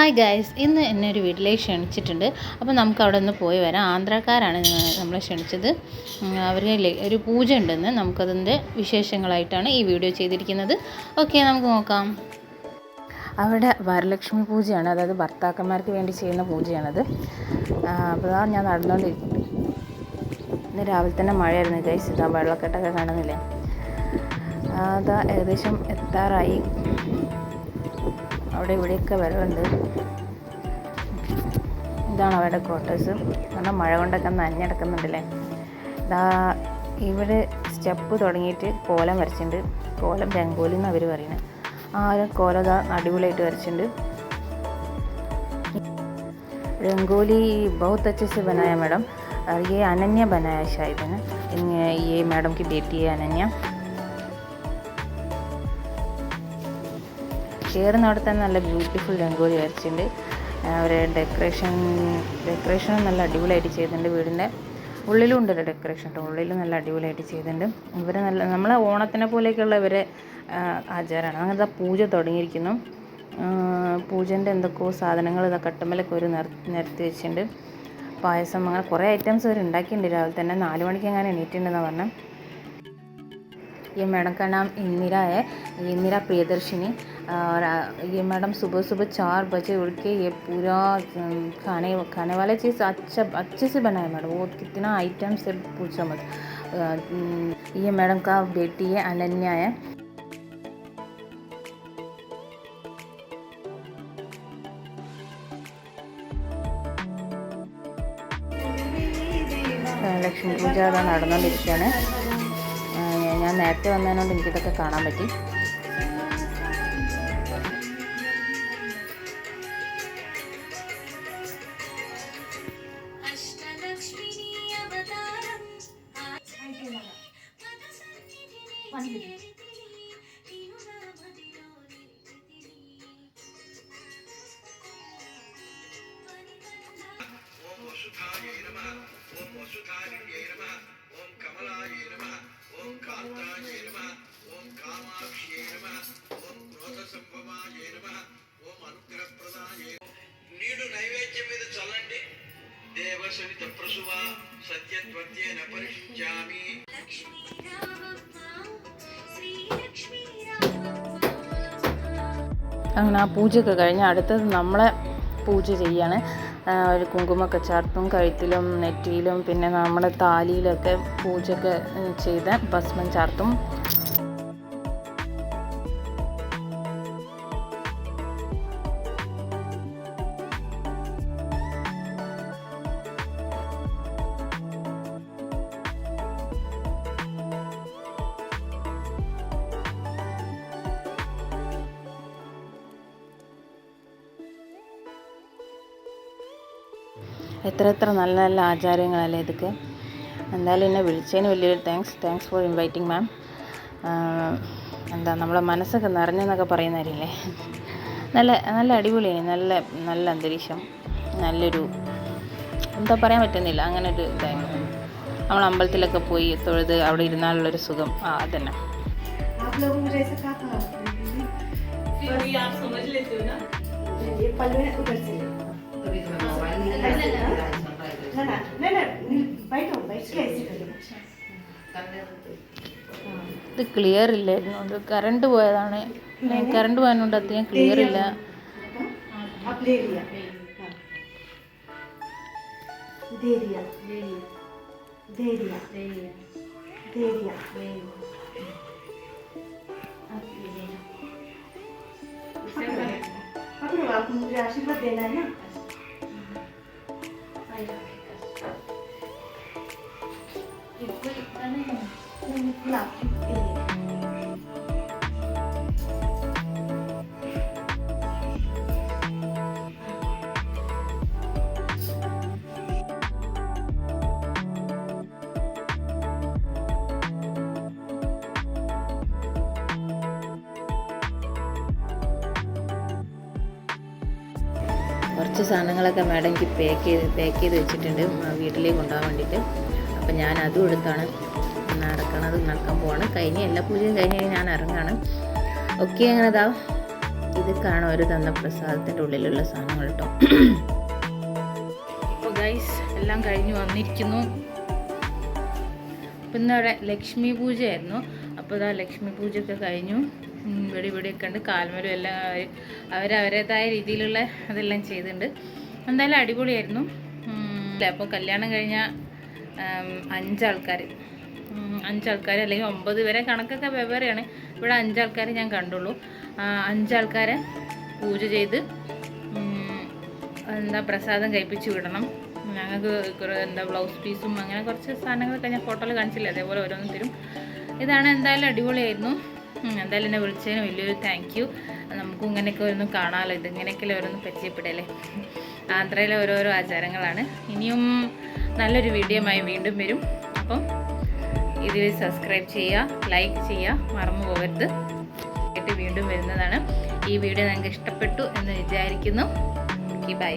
Hi guys ഇന്ന് എന്നെ ഒരു വീട്ടിലേക്ക് ക്ഷണിച്ചിട്ടുണ്ട്. അപ്പോൾ നമുക്ക് അവിടെ നിന്ന് പോയി വരാം. ആന്ധ്രാക്കാരാണ് നമ്മളെ ക്ഷണിച്ചത്. അവർക്ക് ഒരു പൂജ ഉണ്ടെന്ന് നമുക്കതിന്റെ വിശേഷങ്ങളായിട്ടാണ് ഈ വീഡിയോ ചെയ്തിരിക്കുന്നത്. ഓക്കെ നമുക്ക് നോക്കാം. അവിടെ വരലക്ഷ്മി പൂജയാണ്. അതായത് ഭർത്താക്കന്മാർക്ക് വേണ്ടി ചെയ്യുന്ന പൂജയാണത്. അപ്പോൾ ഞാൻ നടന്നുകൊണ്ടിരിക്കുന്നത് ഇന്ന് രാവിലെ തന്നെ മഴയായിരുന്നു ഗൈസ് ഇതാ വെള്ളക്കെട്ടൊക്കെ കാണുന്നില്ലേ? അതാ ഏകദേശം എത്താറായി. അവിടെ ഇവിടെയൊക്കെ വെള്ളമുണ്ട് ഇതാണ് അവരുടെ ക്വാർട്ടേഴ്സ് കാരണം മഴ കൊണ്ടൊക്കെ നനഞ്ഞടക്കുന്നുണ്ടല്ലേ ഇതാ ഇവിടെ സ്റ്റെപ്പ് തുടങ്ങിയിട്ട് കോലം വരച്ചിട്ടുണ്ട് കോലം രംഗോലി എന്ന് അവർ പറയുന്നത് ആ ഒരു കോലം ഇതാ അടിപൊളിയായിട്ട് വരച്ചിട്ടുണ്ട് रंगोली बहुत अच्छे से बनाया मैडम और ये अनन्या बनाया शायद है ना इन- ये मैडम की बेटी है अनन्या കയറുന്ന അവിടെ തന്നെ നല്ല ബ്യൂട്ടിഫുൾ രംഗോലി വരച്ചിട്ടുണ്ട്. അവർ ഡെക്കറേഷൻ ഡെക്കറേഷനും നല്ല അടിപൊളിയായിട്ട് ചെയ്തിട്ടുണ്ട് വീടിന്റെ ഉള്ളിലും ഉണ്ടല്ലോ ഡെക്കറേഷൻ കേട്ടോ ഉള്ളിലും നല്ല അടിപൊളിയായിട്ട് ചെയ്തിട്ടുണ്ട്. ഇവർ നല്ല നമ്മളെ ഓണത്തിനെ പോലെയൊക്കെയുള്ള ഇവരെ ആചാരമാണ്. അങ്ങനത്തെ പൂജ തുടങ്ങിയിരിക്കുന്നു. പൂജന്റെ എന്തൊക്കെയോ സാധനങ്ങൾ ഇതാ കട്ടുമ്മലൊക്കെ ഒരു നിരത്തി വെച്ചിട്ടുണ്ട്. പായസം അങ്ങനെ കുറേ ഐറ്റംസ് അവർ ഉണ്ടാക്കിയിട്ടുണ്ട്. രാവിലെ തന്നെ നാല് മണിക്ക് അങ്ങനെ എണീറ്റുണ്ടെന്നാണ് പറഞ്ഞത് ये मैडम का नाम इंदिरा है ये इंदिरा प्रियदर्शिनी और आ, ये मैडम सुबह सुबह चार बजे उठ के ये पूरा अम, खाने खाने वाले चीज़ अच्छा अच्छे से बनाए मैडम वो कितना आइटम से पूछो मत अ, अम, ये मैडम का बेटी है अनन्या है ലക്ഷ്മി പൂജ അതാ നടന്നുകൊണ്ടിരിക്കുകയാണ് ആ, ഞാൻ നേരത്തെ വന്നതിനോണ്ട് എനിക്കിതൊക്കെ കാണാൻ പറ്റി. ओम वसुधाय नमः ओम वसुधाय नमः ओम कमलाय नमः కమలాయై నమ ఓం కాంతాయై నమ ఓం కామాక్ష్యై నమ ఓం క్రోధ సంభవాయై నమ ఓం అనుగ్రహప్రదాయై నీడు నైవేద్యం మీద చల్లండి దేవ సవిత ప్రసువ సత్యత్వత్యేన పరిశించామి లక్ష్మీ రామమ్మ శ్రీ లక్ష్మీ రామమ్మ അങ്ങനെ ആ പൂജയൊക്കെ കഴിഞ്ഞ് അടുത്തത് നമ്മളെ പൂജ ചെയ്യാണ് ആ, ഒരു കുങ്കുമൊക്കെ ചേർത്തും കഴുത്തിലും നെറ്റിയിലും പിന്നെ നമ്മുടെ താലിയിലൊക്കെ പൂജയൊക്കെ ചെയ്ത് ഭസ്മം ചാർത്തും. എത്ര എത്ര നല്ല നല്ല ആചാരങ്ങളല്ലേ ഇതൊക്കെ എന്തായാലും എന്നെ വിളിച്ചതിന് വലിയൊരു thanks thanks for inviting ma'am എന്താ നമ്മളെ മനസ്സൊക്കെ നിറഞ്ഞെന്നൊക്കെ പറയുന്നവരില്ലേ നല്ല നല്ല അടിപൊളിയാണ് നല്ല നല്ല അന്തരീക്ഷം നല്ലൊരു എന്താ പറയാൻ പറ്റുന്നില്ല അങ്ങനെ ഒരു ഇതായിരുന്നു നമ്മൾ അമ്പലത്തിലൊക്കെ പോയി തൊഴുത് അവിടെ ഇരുന്നാലുള്ളൊരു സുഖം ആ അതന്നെ आप लोगों को जैसे क्या था फिर भी आप समझ लेते हो ना ये पल्लू है उधर से ഇത് ക്ലിയർ ഇല്ലായിരുന്നു അത് കറണ്ട് പോയതാണ് കറണ്ട് പോയതുകൊണ്ട് അധികം ക്ലിയർ ഇല്ല आप ले लिया हाँ। दे อยู่กล้ไม่หลับอยู่ดี കുറച്ച് സാധനങ്ങളൊക്കെ മാഡം എനിക്ക് പാക്ക് ചെയ്ത് പാക്ക് ചെയ്ത് വെച്ചിട്ടുണ്ട്. വീട്ടിലേക്ക് കൊണ്ടുപോകാൻ വേണ്ടിയിട്ട്. അപ്പം ഞാൻ അതും എടുത്താണ്. നടക്കണത് നടക്കാൻ പോവാണ്. കഴിഞ്ഞ എല്ലാ പൂജയും കഴിഞ്ഞ് ഞാൻ ഇറങ്ങാണ്. ഓക്കെ അങ്ങനെ ഇതാ ഇത് ഇതൊക്കെയാണ് ഒരു തന്ന പ്രസാദത്തിന്റെ ഉള്ളിലുള്ള സാധനങ്ങൾ കേട്ടോ. ഇപ്പോൾ ഗൈസ് എല്ലാം കഴിഞ്ഞ് വന്നിരിക്കുന്നു. അപ്പം ഇന്നവിടെ ലക്ഷ്മി പൂജയായിരുന്നു. അപ്പോൾ ഇതാ ലക്ഷ്മി പൂജയൊക്കെ കഴിഞ്ഞു. ഇവിടെ ഇവിടെ ഇവിടെയൊക്കെ ഉണ്ട്. കാൽമരും എല്ലാം അവർ അവരവരുടേതായ രീതിയിലുള്ള അതെല്ലാം ചെയ്തിട്ടുണ്ട്. എന്തായാലും അടിപൊളിയായിരുന്നു. അപ്പോൾ കല്യാണം കഴിഞ്ഞ അഞ്ചാൾക്കാർ അഞ്ചാൾക്കാർ അല്ലെങ്കിൽ ഒമ്പത് വരെ കണക്കൊക്കെ വെവ്വേറെയാണ്. ഇവിടെ അഞ്ചാൾക്കാരെ ഞാൻ കണ്ടുള്ളൂ. അഞ്ചാൾക്കാരെ പൂജ ചെയ്ത് എന്താ പ്രസാദം കഴിപ്പിച്ച് വിടണം. ഞങ്ങൾക്ക് എന്താ ബ്ലൗസ് പീസും അങ്ങനെ കുറച്ച് സാധനങ്ങളൊക്കെ ഞാൻ ഫോട്ടോയിൽ കാണിച്ചില്ല? അതേപോലെ ഓരോന്നും തരും. ഇതാണ് എന്തായാലും അടിപൊളിയായിരുന്നു. എന്തായാലും എന്നെ വിളിച്ചതിന് വലിയൊരു താങ്ക് യു നമുക്കും ഇങ്ങനെയൊക്കെ ഓരോന്നും കാണാമല്ലോ ഇത് ഇങ്ങനെയൊക്കെ ഓരോന്നും പരിചയപ്പെടല്ലേ. ആന്ധ്രയിലെ ഓരോരോ ആചാരങ്ങളാണ്. ഇനിയും നല്ലൊരു വീഡിയോയുമായി വീണ്ടും വരും. അപ്പം ഇതിൽ സബ്സ്ക്രൈബ് ചെയ്യുക ലൈക്ക് ചെയ്യുക മറന്നു പോകരുത്. വീണ്ടും വരുന്നതാണ്. ഈ വീഡിയോ നിങ്ങൾക്ക് ഇഷ്ടപ്പെട്ടു എന്ന് വിചാരിക്കുന്നു. Okay bye